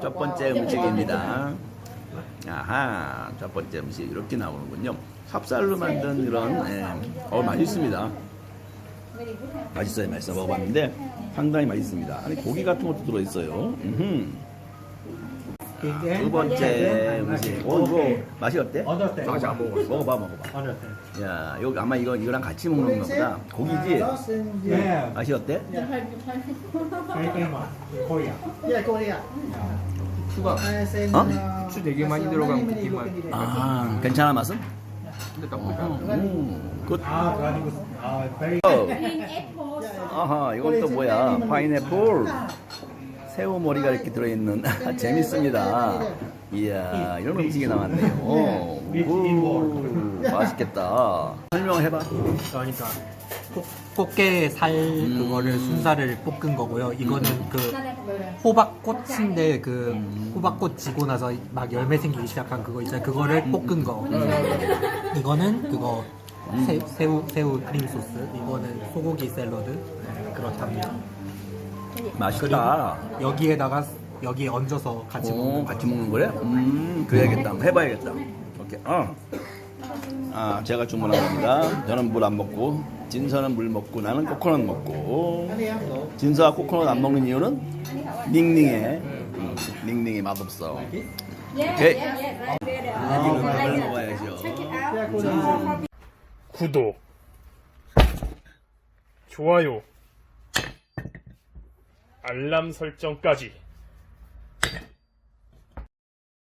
첫 번째 아. 음식입니다. 아. 아하, 첫 번째 음식 이렇게 나오는군요. 찹쌀로 만든 이런, 예, 어, 맛있습니다. 맛있어요, 맛있어. 먹어봤는데 상당히 맛있습니다. 안에 고기 같은 것도 들어있어요. 음흠. 두 번째 음식. 어, 이거 맛이 어때? 어때? 아직 안 먹어봤어. 먹어봐, 먹어봐. 어때? 야, 여기 아마 이거 이거랑 같이 먹는 거보다 고기지. 예. 맛이 어때? 코리아. Yeah, Korea. 추가 Huh? uh, 후추 되게 많이 들어간 고기만. 아, 괜찮아 맛은? 근데 나쁘지 않아 음, 굿. 아, 아니고 아, 어. 아하, 이건 또 뭐야? 파인애플. 새우 머리가 이렇게 들어있는 재밌습니다. 이야, 이런 음식이 나왔네요. 오, 맛있겠다. 설명해봐. 그러니까 꽃, 꽃게 살 그거를 순살을 볶은 거고요. 이거는 그 호박꽃인데 그 호박꽃 지고 나서 막 열매 생기기 시작한 그거 있잖아요. 그거를 볶은 거. 이거는 그거 새, 새우 새우 크림 소스. 이거는 소고기 샐러드. 네, 그렇답니다. 맛있다. 여기에다가 여기 얹어서 같이 오, 먹는 같이 거예요. 먹는 거래? 음, 그래야겠다. 한번 해봐야겠다. 오케이. 어. 아, 제가 주문한 겁니다. 저는 물 안 먹고, 진서는 물 먹고, 나는 코코넛 먹고. 진서가 코코넛 안 먹는 이유는 닝닝해. 음, 닝닝이 맛없어. 오케이. 이거는 밥을 먹어야죠. 구독, 좋아요, 알람 설정까지